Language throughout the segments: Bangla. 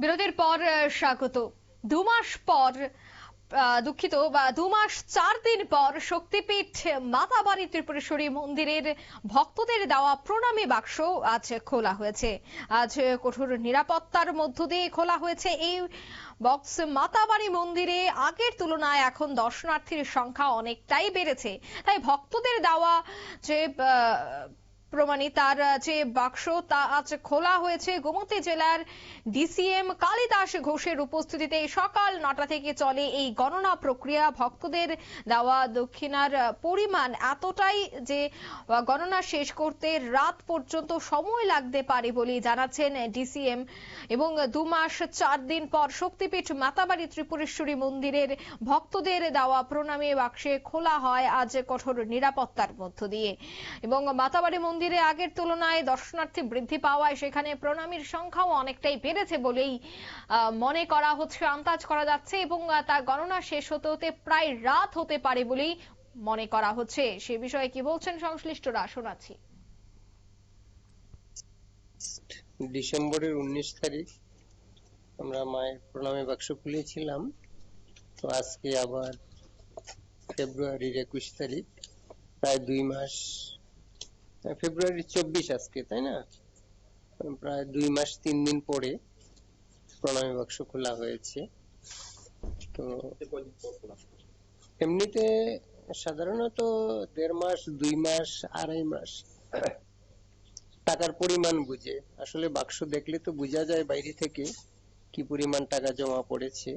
বিরতির পর স্বাগত। দু মাস পর দুঃখিত, বা দু মাস চার দিন পর শক্তিপীঠ মাতাবাড়ি ত্রিপুরেশ্বরী মন্দিরের ভক্তদের দেওয়া প্রণামী বাক্স আজ খোলা হয়েছে। আজ কঠোর নিরাপত্তার মধ্য দিয়ে খোলা হয়েছে। এই বক্স মাতাবাড়ি মন্দিরে আগের তুলনায় এখন দর্শনার্থীর সংখ্যা অনেকটাই বেড়েছে। তাই ভক্তদের দেওয়া যে প্রমাণী তার যে বাক্স তা আজ খোলা হয়েছে গোমতী জেলার ডিসিএম কালিদাস ঘোষের উপস্থিতিতে সকাল নটা থেকে চলে এই গণনা প্রক্রিয়া। ভক্তদের দেওয়া দক্ষিণার পরিমাণ এতটাই যে গণনা শেষ করতে রাত পর্যন্ত সময় লাগতে পারে বলে জানাচ্ছেন ডিসিএম এবং দু মাস চার দিন পর শক্তিপীঠ মাতাবাড়ি ত্রিপুরেশ্বরী মন্দিরের ভক্তদের দেওয়া প্রণামী বাক্সে খোলা হয় আজ কঠোর নিরাপত্তার মধ্য দিয়ে এবং মাতাবাড়ি মন্দিরে আগের তুলনায় দর্শনার্থী বৃদ্ধি পাওয়ায় সেখানে প্রণামীর সংখ্যাও অনেকটাই বেড়েছে বলেই মনে করা হচ্ছে, আন্দাজ করা যাচ্ছে এবং তা গণনা শেষ হতে হতে প্রায় রাত হতে পারে বলেই মনে করা হচ্ছে। সে বিষয়ে কি বলছেন সংশ্লিষ্টরা? শোনাচ্ছি। ডিসেম্বরের উনিশ তারিখ আমরা মায়ের প্রণামী বাক্স খুলেছিলাম। তো আজকে আবার ফেব্রুয়ারির একুশ তারিখ, প্রায় দুই মাস আহ, ফেব্রুয়ারির চব্বিশ আজকে তাই না? প্রায় দুই মাস তিন দিন পরে প্রণামী বাক্স খোলা হয়েছে। তো এমনিতে সাধারণত দেড় মাস দুই মাস আড়াই মাস টাকার পরিমাণ বুঝে। আসলে বাক্স দেখলে তো বোঝা যায় বাইরে থেকে কি পরিমাণ টাকা জমা পড়েছে।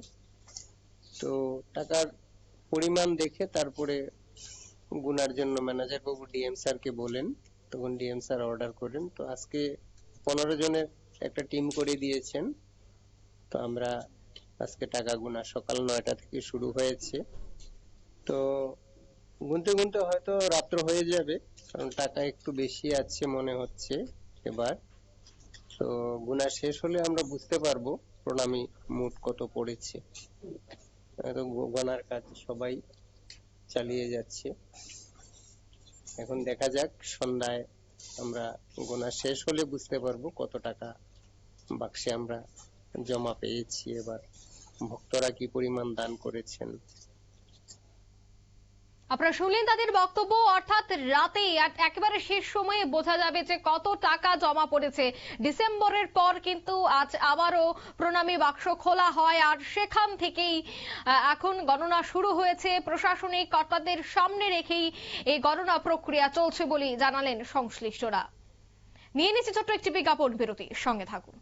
তো টাকার পরিমাণ দেখে তারপরে গুনার জন্য ম্যানেজার বাবু ডিএম স্যারকে বলেন। তখন ডিএম স্যার অর্ডার করেন। তো আজকে পনেরো জনের একটা টিম করে দিয়েছেন। তো আমরা আজকে টাকা গুনা সকাল নয়টা থেকে শুরু হয়েছে। তো গুনতে গুনতে হয়তো রাত্র হয়ে যাবে, কারণ টাকা একটু বেশি আছে মনে হচ্ছে এবার। তো গুনা শেষ হলে আমরা বুঝতে পারব প্রণামী মোট কত পড়েছে। গোনার কাজ সবাই চালিয়ে যাচ্ছে। এখন দেখা যাক, সন্ধ্যায় আমরা গোনা শেষ হলে বুঝতে পারব কত টাকা বাক্সে আমরা জমা পেয়েছি। এবার ভক্তরা কি পরিমাণ দান করেছেন? আপনারা শুনলেন তাদের বক্তব্য, অর্থাৎ রাতে একেবারে শেষ সময়ে বোঝা যাবে যে কত টাকা জমা পড়েছে। ডিসেম্বরের পর কিন্তু আজ আবারও প্রণামী বাক্স খোলা হয় আর সেখান থেকেই এখন গণনা শুরু হয়েছে। প্রশাসনিক কর্তাদের সামনে রেখেই এই গণনা প্রক্রিয়া চলছে বলে জানালেন সংশ্লিষ্টরা। নিয়ে নিচ্ছে ছোট্ট একটি বিজ্ঞাপন বিরতি সঙ্গে থাকুন।